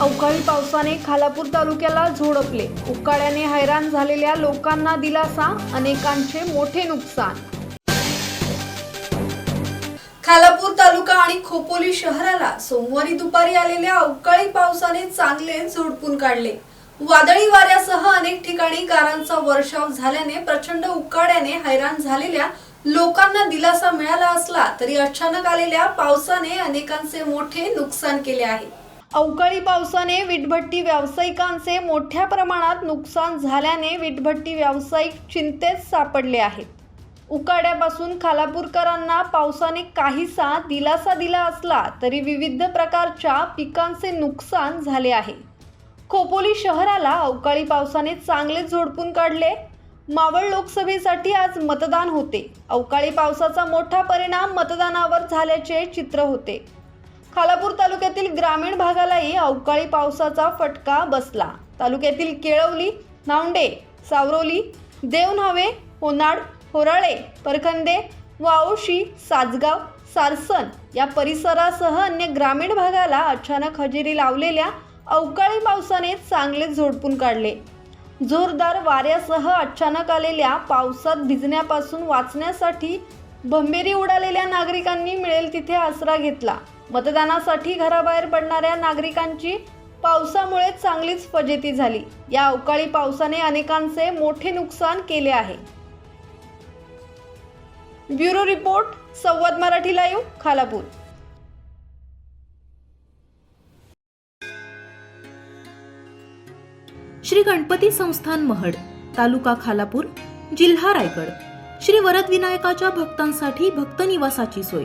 अवकाळी पावसाने खालापूर तालुक्याला झोडपले उकाड्याने हैराण झालेल्या लोकांना दिलासा अनेकांचे मोठे नुकसान. खालापूर तालुका आणि खोपोली शहराला सोमवारी दुपारी आलेल्या अवकाळी पावसाने चांगले झोडपून काढले. वादळी वाऱ्यासह अनेक ठिकाणी गारांचा वर्षाव झाल्याने प्रचंड उकाड्याने हैराण झालेल्या लोकांना दिलासा मिळाला असला तरी अचानक आलेल्या पावसाने अनेकांचे मोठे नुकसान केले आहे. अवकाळी पावसाने विटभट्टी व्यावसायिकांचे मोठ्या प्रमाणात नुकसान झाल्याने विटभट्टी व्यावसायिक चिंतेत सापडले आहेत. उकाड्यापासून खालापूरकरांना पावसाने काहीसा दिलासा दिला असला तरी विविध प्रकारच्या पिकांचे नुकसान झाले आहे. खोपोली शहराला अवकाळी पावसाने चांगले झोडपून काढले. मावळ लोकसभेसाठी आज मतदान होते. अवकाळी पावसाचा मोठा परिणाम मतदानावर झाल्याचे चित्र होते. खालापूर तालुक्यातील ग्रामीण भागालाही अवकाळी पावसाचा फटका बसला. तालुक्यातील केळवली नावंडे सावरोली देवन्हावे होनाड होराळे परखंदे वाओशी साजगाव सारसन या परिसरासह अन्य ग्रामीण भागाला अचानक हजेरी लावलेल्या अवकाळी पावसाने चांगले झोडपून काढले. जोरदार वाऱ्यासह अचानक आलेल्या पावसात भिजण्यापासून वाचण्यासाठी भंबेरी उडालेल्या नागरिकांनी मिळेल तिथे आसरा घेतला. मतदानासाठी घराबाहेर पडणाऱ्या नागरिकांची पावसामुळे चांगलीच फजेती झाली. या अवकाळी पावसाने अनेकांचे मोठे नुकसान केले आहे. Bureau report Samvad Marathi live Khalapur. Shri Ganpati Sansthan Mahad taluka Khalapur जिल्हा रायगड. श्री वरदविनायकाच्या भक्तांसाठी भक्त निवासाची सोय.